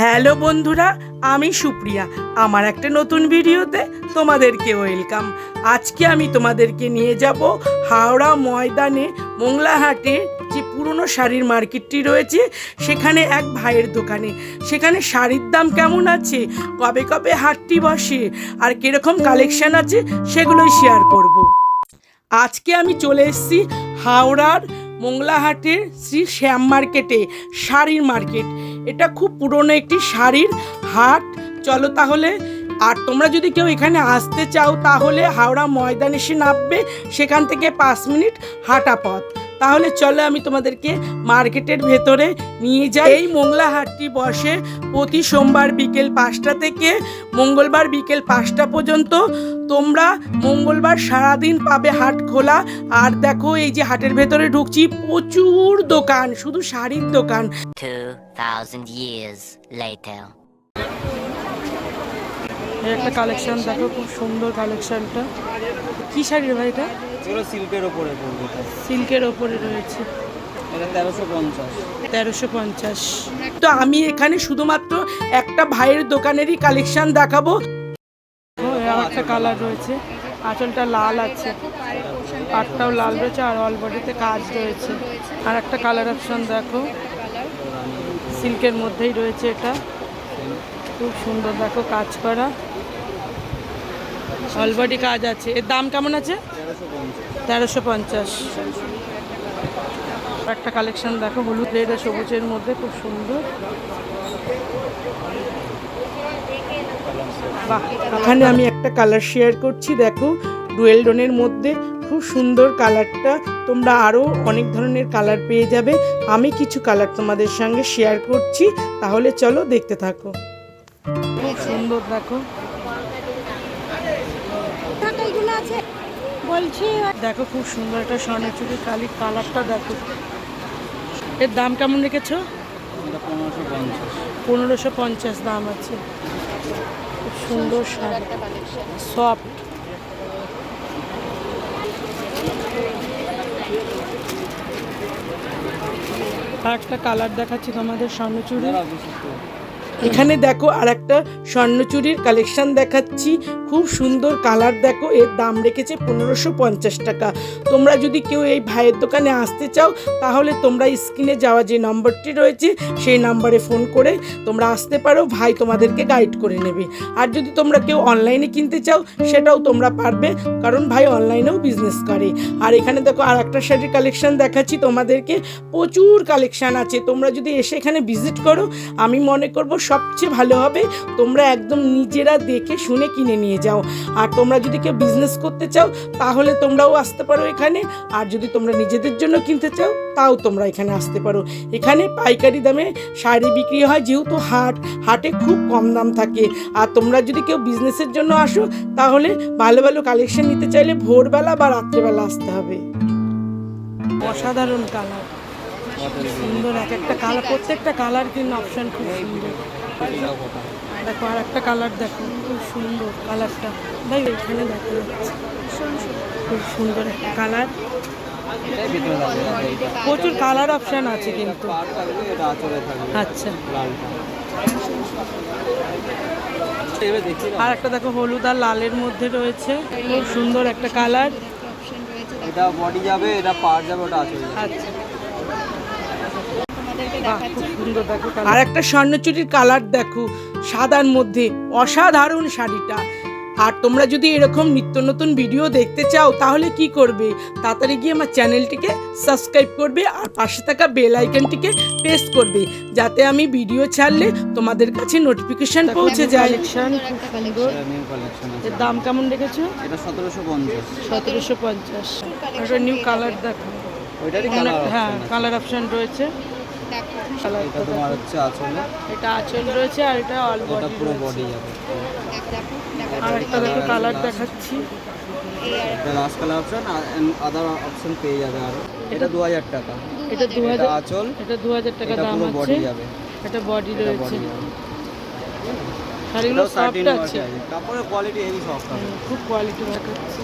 Hello বন্ধুরা, আমি সুপ্রিয়া। আমার একটা নতুন ভিডিওতে তোমাদেরকে ওয়েলকাম। আজকে আমি তোমাদেরকে নিয়ে যাব হাওড়া ময়দানে মোংলাহাটে যে পুরনো শাড়ির মার্কেটটি রয়েছে, সেখানে এক ভাইয়ের দোকানে। সেখানে শাড়ির দাম কেমন আছে, কবে কবে হাটটি বসে, আর কীরকম কালেকশান আছে, সেগুলোই শেয়ার করব। আজকে আমি চলে এসেছি হাওড়ার মোংলাহাটের শ্রী শ্যাম মার্কেটে, শাড়ির মার্কেট। এটা খুব পুরনো একটি শাড়ির হাট। চলো তাহলে, আর তোমরা যদি কেউ এখানে আসতে চাও, তাহলে হাওড়া ময়দান এসে নামবে, সেখান থেকে পাঁচ মিনিট হাঁটা পথ। তাহলে চলো আমি তোমাদেরকে মার্কেটের ভেতরে নিয়ে যাই। এই মোংলা হাটটি বসে প্রতি সোমবার বিকেল পাঁচটা থেকে মঙ্গলবার বিকেল পাঁচটা পর্যন্ত। তোমরা মঙ্গলবার সারাদিন পাবে হাট খোলা। আর দেখো এই যে হাটের ভেতরে ঢুকছি প্রচুর দোকান শুধু শাড়ির দোকান। 2,000 years later. এই একটা কালেকশন দেখো খুব সুন্দর কালেকশনটা কি শাড়ি ভাই এটা? এগুলো সিল্কের ওপরে পড়বে সিল্কের ওপরে রয়েছে। তেরোশো পঞ্চাশ। তো আমি এখানে শুধুমাত্র একটা ভাইয়ের দোকানেরই কালেকশন দেখাবো। আর একটা কালার রয়েছে। আঁচলটা লাল আছে। পাটটাও লাল রয়েছে আর অল বডিতে কাজ রয়েছে। আর একটা কালার অপশন দেখো। সিল্কের মধ্যেই রয়েছে এটা। খুব সুন্দর দেখো কাজ করা। অল বডি কাজ আছে। এর দাম কেমন আছে? তেরোশো পঞ্চাশ। একটা কালেকশন দেখো হলুদ রেড আর সবুজের মধ্যে খুব সুন্দর। এখানে আমি একটা কালার শেয়ার করছি দেখো ডুয়েল ডোনের মধ্যে। খুব সুন্দর কালারটা তোমরা আরও অনেক ধরনের কালার পেয়ে যাবে। আমি কিছু কালার তোমাদের সঙ্গে শেয়ার করছি তাহলে চলো দেখতে থাকো। খুব সুন্দর দেখো। বলছি, দেখো খুব সুন্দর একটা স্বর্ণচুরি কালি কালারটা দেখো। এর দাম কেমন রেখেছো? পনেরোশো পঞ্চাশ দাম আছে। খুব সুন্দর সফট আর একটা কালার দেখাচ্ছি তোমাদের স্বর্ণচুরি। এখানে দেখো আর একটা স্বর্ণচুরির কালেকশন দেখাচ্ছি। খুব সুন্দর কালার দেখো, এর দাম রেখেছে পনেরোশো পঞ্চাশ টাকা। তোমরা যদি কেউ এই ভাইয়ের দোকানে আসতে চাও, তাহলে তোমরা স্ক্রিনে যাওয়া যে নম্বরটি রয়েছে, সেই নাম্বারে ফোন করে তোমরা আসতে পারো, ভাই তোমাদেরকে গাইড করে নেবে। আর যদি তোমরা কেউ অনলাইনে কিনতে চাও, সেটাও তোমরা পারবে, কারণ ভাই অনলাইনেও বিজনেস করে। আর এখানে দেখো আর একটা শাড়ির কালেকশন দেখাচ্ছি তোমাদেরকে, প্রচুর কালেকশান আছে। তোমরা যদি এসে এখানে ভিজিট করো, আমি মনে করব সবচেয়ে ভালো হবে, তোমরা একদম নিজেরা দেখে শুনে কিনে নিয়ে যাও। আর তোমরা যদি কেউ বিজনেস করতে চাও, তাহলে তোমরাও আসতে পারো এখানে। আর যদি তোমরা নিজেদের জন্য কিনতে চাও, তাও তোমরা এখানে আসতে পারো। এখানে পাইকারি দামে শাড়ি বিক্রি হয়, যেহেতু হাট, হাটে খুব কম দাম থাকে। আর তোমরা যদি কেউ বিজনেসের জন্য আসো, তাহলে ভালো ভালো কালেকশন নিতে চাইলে ভোরবেলা বা রাত্রেবেলা আসতে হবে। অসাধারণ কালার সুন্দর এক একটা কালার প্রত্যেকটা কালার কিন্তু অপশন খুব সুন্দর। দেখো আর একটা কালার দেখো খুব সুন্দর কালারটা ভাই এখানে দেখো খুব সুন্দর একটা কালার। প্রচুর কালার অপশন আছে কিন্তু। আচ্ছা। আর একটা দেখো হলুদ আর লালের মধ্যে রয়েছে। খুব সুন্দর একটা কালার এটা বডি যাবে এটা পার যাবে ওটা যাবে। আচ্ছা বাহ, খুব সুন্দর দেখো আর একটা স্বর্ণচুরির কালার দেখো সাদার মধ্যে অসাধারণ শাড়িটা। আর তোমরা যদি এরকম নিত্য নতুন ভিডিও দেখতে চাও তাহলে কি করবে? তাড়াতাড়ি গিয়ে আমার চ্যানেলটিকে সাবস্ক্রাইব করবে আর পাশে থাকা বেল আইকনটিকে প্রেস করবে যাতে আমি ভিডিও ছাড়লে তোমাদের কাছে নোটিফিকেশন পৌঁছে যায়। এর দাম কেমন রেখেছো? এটা সতেরোশো পঞ্চাশ। সতেরোশো পঞ্চাশ। একটা নিউ কালার দেখো। ওইটারই কালার হ্যাঁ কালার অপশন রয়েছে। এটা তোমার হচ্ছে আঁচলে। এটা আঁচল রয়েছে আর এটা অল এটা বডি পুরো বডি যাবে আর একটা দেখো কালার দেখাচ্ছি। এটা last colour option other option পেয়ে যাবে আরও। এটা দু হাজার টাকা। এটা দু এটা হাজার আঁচল। এটা টাকা দাম আছে। বডি যাবে এটা বডি রয়েছে। শাড়িগুলো এটাও সফট আছে। কাপড়ের কোয়ালিটি হেভি সফট হবে। খুব কোয়ালিটি দেখাচ্ছে।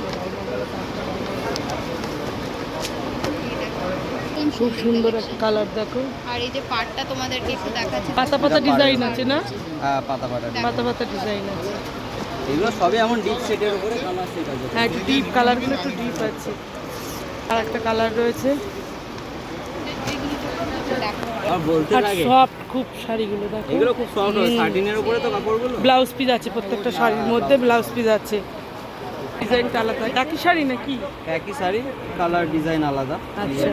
খুব সুন্দর একটা কালার দেখো। আর এই যে পাটটা তোমাদেরকে একটু দেখাচ্ছি। পাতা পাতা ডিজাইন আছে না? হ্যাঁ পাতা পাতা পাতা পাতা ডিজাইন আছে। এগুলো সবই এমন ডিপ সেটের উপরে কালার সেট আছে। হ্যাঁ একটু ডিপ কালারগুলো একটু ডিপ আছে। আর একটা কালার রয়েছে। দেখো আর বলতে আর লাগে সফট খুব শাড়িগুলো দেখো। এগুলো খুব সফট সার্টিনের উপরে তো কাপড়গুলো? ব্লাউজ পিস আছে প্রত্যেকটা শাড়ির মধ্যে ব্লাউজ পিস আছে। ডিজাইনটা আলাদা একই শাড়ি নাকি? একই শাড়ি কালার ডিজাইন আলাদা। আচ্ছা।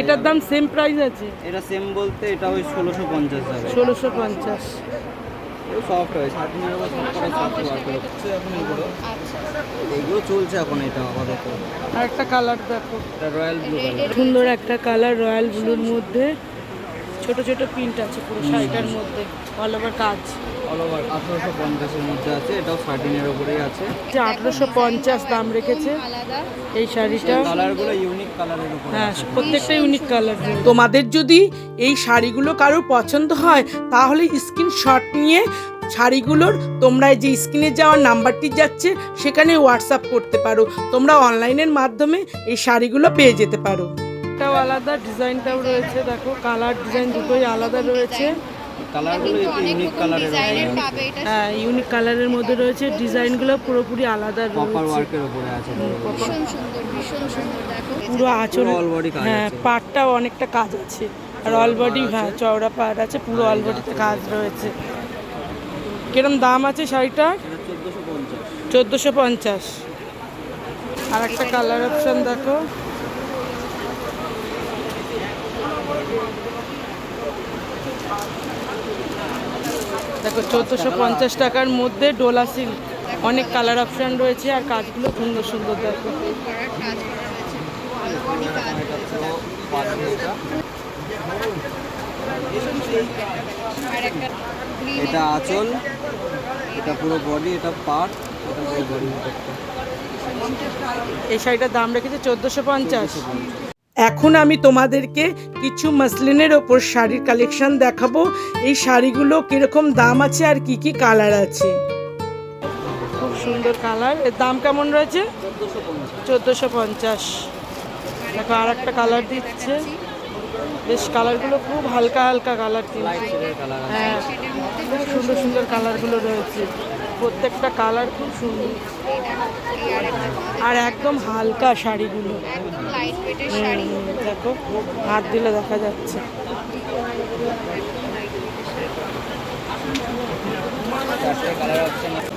এটার দাম সেম প্রাইস আছে? এটা সেম বলতে এটা ওই ষোলোশো পঞ্চাশ যাবে। ষোলোশো পঞ্চাশ। সফট হয় সফট হচ্ছে এখন এগুলো চলছে এখন এটা আপাতত। আর একটা কালার দেখো। Royal blue colour. সুন্দর একটা কালার রয়্যাল ব্লুর মধ্যে। ছোট ছোট প্রিন্ট আছে পুরো শাড়িটার মধ্যে অল ওভার কাজ। ওভার আঠারোশো পঞ্চাশের মধ্যে আছে এটাও সার্টিনের উপরেই আছে। আঠারোশো পঞ্চাশ দাম রেখেছে এই শাড়িটা। কালারগুলো ইউনিক কালারের উপরে হ্যাঁ প্রত্যেকটা ইউনিক কালার তোমাদের যদি এই শাড়িগুলো কারোর পছন্দ হয় তাহলে স্ক্রিনশট নিয়ে শাড়িগুলোর তোমরা যে স্ক্রিনে যাওয়ার নাম্বারটি যাচ্ছে সেখানে হোয়াটসঅ্যাপ করতে পারো। তোমরা অনলাইনের মাধ্যমে এই শাড়িগুলো পেয়ে যেতে পারো। এটাও আলাদা ডিজাইনটাও রয়েছে দেখো কালার ডিজাইন দুটোই আলাদা রয়েছে। কালারগুলো একটু ইউনিক কালারের ডিজাইনের হ্যাঁ ইউনিক কালারের মধ্যে রয়েছে। ডিজাইনগুলো পুরোপুরি আলাদা কপার ওয়ার্কের উপরে আছে ভীষণ সুন্দর ভীষণ সুন্দর দেখো। পুরো আঁচল হ্যাঁ পাটটাও অনেকটা কাজ আছে। আর অল বডি হ্যাঁ চওড়া পাট আছে পুরো অল বডিতে কাজ রয়েছে। কিরম দাম আছে শাড়িটার? এটা চোদ্দোশো পঞ্চাশ। চোদ্দোশো পঞ্চাশ। আর একটা কালার অপশন দেখো। দেখো চোদ্দোশো পঞ্চাশ টাকার মধ্যে ডোলা সিল্ক। অনেক কালার অপশন রয়েছে আর কাজগুলো সুন্দর সুন্দর দেখো। এটা আঁচল এটা পুরো বডি এটা পার্ট এটা পুরো বডি এই শাড়িটার দাম রেখেছে চোদ্দোশো পঞ্চাশ। এখন আমি তোমাদেরকে কিছু মাসলিনের ওপর শাড়ির কালেকশন দেখাবো। এই শাড়িগুলো কীরকম দাম আছে আর কি কি কালার আছে? খুব সুন্দর কালারের দাম কেমন রয়েছে? চোদ্দোশো পঞ্চাশ। দেখো আর একটা কালার দিচ্ছে। বেশ কালারগুলো খুব হালকা হালকা কালার কালার হ্যাঁ। খুব সুন্দর সুন্দর কালারগুলো রয়েছে। প্রত্যেকটা কালার খুব সুন্দর। আর একদম হালকা শাড়িগুলো। দেখো হাত দিলে দেখা যাচ্ছে।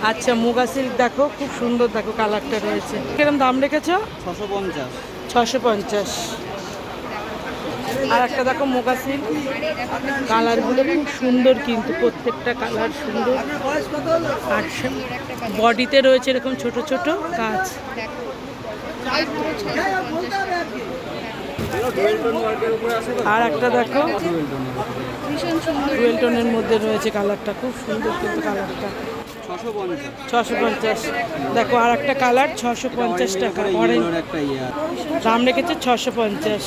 আচ্ছা মুগা সিল্ক দেখো খুব সুন্দর দেখো কালারটা রয়েছে। কিরম দাম রেখেছ? ছশো পঞ্চাশ। ছশো পঞ্চাশ। আর একটা দেখো সিল্ক কালারগুলো খুব সুন্দর কিন্তু, প্রত্যেকটা কালার সুন্দর। আর বডিতে রয়েছে এরকম ছোট ছোট কাজ। আর একটা দেখো ডুয়েল টোনের উপরে ভীষণ সুন্দর ডুয়েল টোনের মধ্যে রয়েছে কালারটা, খুব সুন্দর কিন্তু কালারটা। ছশো পঞ্চাশ। দেখো আর একটা কালার, ছশো পঞ্চাশ টাকা, অরেঞ্জ। দাম রেখেছে ছশো পঞ্চাশ।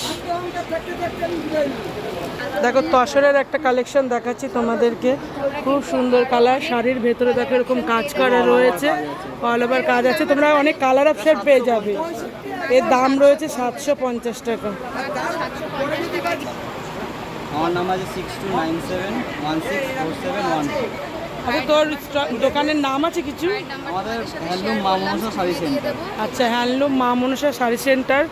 দেখো তসরের একটা কালেকশন দেখাচ্ছি তোমাদেরকে। খুব সুন্দর কালার শাড়ির ভেতরে দেখো এরকম কাজ করা রয়েছে অল ওভার কাজ আছে। তোমরা অনেক কালার অপশন পেয়ে যাবে। এর দাম রয়েছে সাতশো পঞ্চাশ টাকা। সাতশো আমার নাম আছে six two nine seven one six four seven one আচ্ছা তোর দোকানের নাম আছে কিছু? আমাদের হ্যান্ডলুম মা মনসা শাড়ি সেন্টার আচ্ছা হ্যান্ডলুম মা মনসা শাড়ি সেন্টার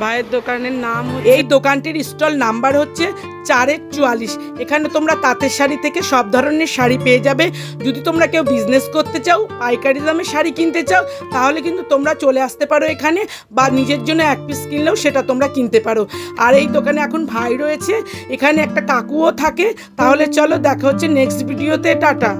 ভাইয়ের দোকানের নাম এই দোকানটির স্টল নাম্বার হচ্ছে চারের চুয়াল্লিশ। এখানে তোমরা তাঁতের শাড়ি থেকে সব ধরনের শাড়ি পেয়ে যাবে। যদি তোমরা কেউ বিজনেস করতে চাও, পাইকারি দামে শাড়ি কিনতে চাও, তাহলে কিন্তু তোমরা চলে আসতে পারো এখানে বা নিজের জন্য এক পিস কিনলেও সেটা তোমরা কিনতে পারো। আর এই দোকানে এখন ভাই রয়েছে। এখানে একটা কাকুও থাকে। তাহলে চলো দেখা হচ্ছে নেক্সট ভিডিওতে টাটা।